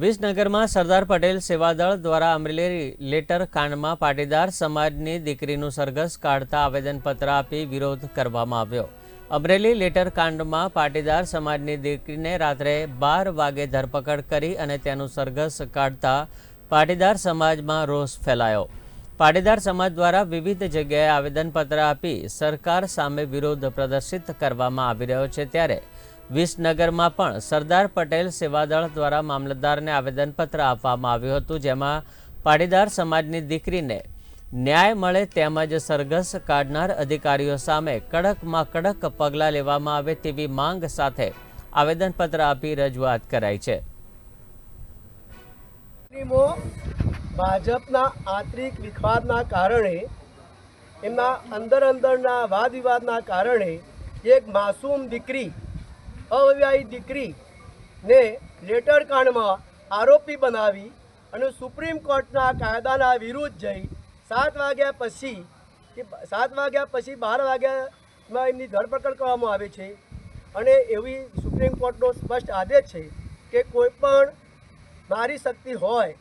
વિસનગરમાં સરદાર પટેલ સેવાદળ દ્વારા અમરેલી લેટર કાંડમાં પાટીદાર સમાજની દીકરીનું સરઘસ કાઢતા આવેદનપત્ર આપી વિરોધ કરવામાં આવ્યો. અમરેલી લેટર કાંડમાં પાટીદાર સમાજની દીકરીને રાત્રે બાર વાગે ધરપકડ કરી અને તેનું સરઘસ કાઢતા પાટીદાર સમાજમાં રોષ ફેલાયો. પાટીદાર સમાજ દ્વારા વિવિધ જગ્યાએ આવેદનપત્ર આપી સરકાર સામે વિરોધ પ્રદર્શિત કરવામાં આવી રહ્યો છે ત્યારે વિસનગરમાં પણ સરદાર પટેલ સેવાદળ દ્વારા મામલતદારને આવેદનપત્ર આપવામાં આવ્યું હતું, જેમાં પાટીદાર સમાજની દીકરીને ન્યાય મળે તેમજ સરઘસ કાઢનાર અધિકારીઓ સામે કડકમાં કડક પગલાં લેવામાં આવે તેવી માંગ સાથે આવેદનપત્ર આપી રજૂઆત કરાઈ છે. ભાજપના આંતરિક વિખવાદના કારણે, એમના અંદર અંદરના વાદ વિવાદના કારણે એક માસૂમ દીકરી અવિવાહિત દીકરીને લેટર કાંડમાં આરોપી બનાવી અને સુપ્રીમ કોર્ટના કાયદાના વિરુદ્ધ જઈ સાત વાગ્યા પછી કે સાત વાગ્યા પછી બાર વાગ્યામાં એમની ધરપકડ કરવામાં આવે છે. અને એવી સુપ્રીમ કોર્ટનો સ્પષ્ટ આદેશ છે કે કોઈ પણ મારી શક્તિ હોય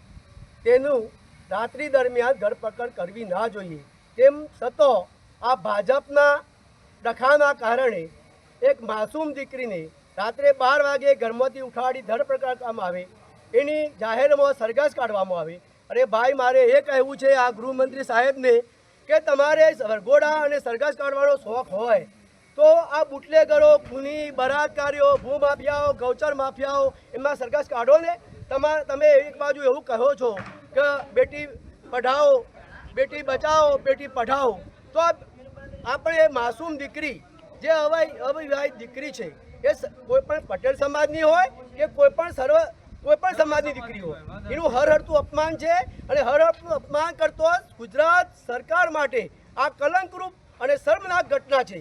તેનું રાત્રિ દરમિયાન ધરપકડ કરવી ના જોઈએ. તેમ છતાં આ ભાજપના ડખાના કારણે એક માસૂમ દીકરીને રાત્રે બાર વાગે ઘરમાંથી ઉઠાડી ધરપકડ કરવામાં આવે. એની જાહેરમાં સરઘસ કાઢવામાં આવે. અરે ભાઈ, મારે એ કહેવું છે આ ગૃહમંત્રી સાહેબને કે તમારે વરઘોડા અને સરઘસ કાઢવાનો શોખ હોય તો આ બુટલેગરો, ખૂની બળાત્કારીઓ, ભૂમાફિયાઓ, ગૌચર માફિયાઓ, એમાં સરઘસ કાઢો ને. તમારે તમે એક બાજુ એવું કહો છો કે બેટી પઢાઓ, બેટી બચાવો બેટી પઢાઓ. તો આપણે માસૂમ દીકરી જે અવાય અવિવાહિત દીકરી છે, એ કોઈ પણ પટેલ સમાજની હોય કે કોઈ પણ સર્વ, કોઈ પણ સમાજની દીકરી હોય, એનું હર હરતું અપમાન છે અને હર હરતું અપમાન કરતો ગુજરાત સરકાર માટે આ કલંકરૂપ અને શર્મનાક ઘટના છે.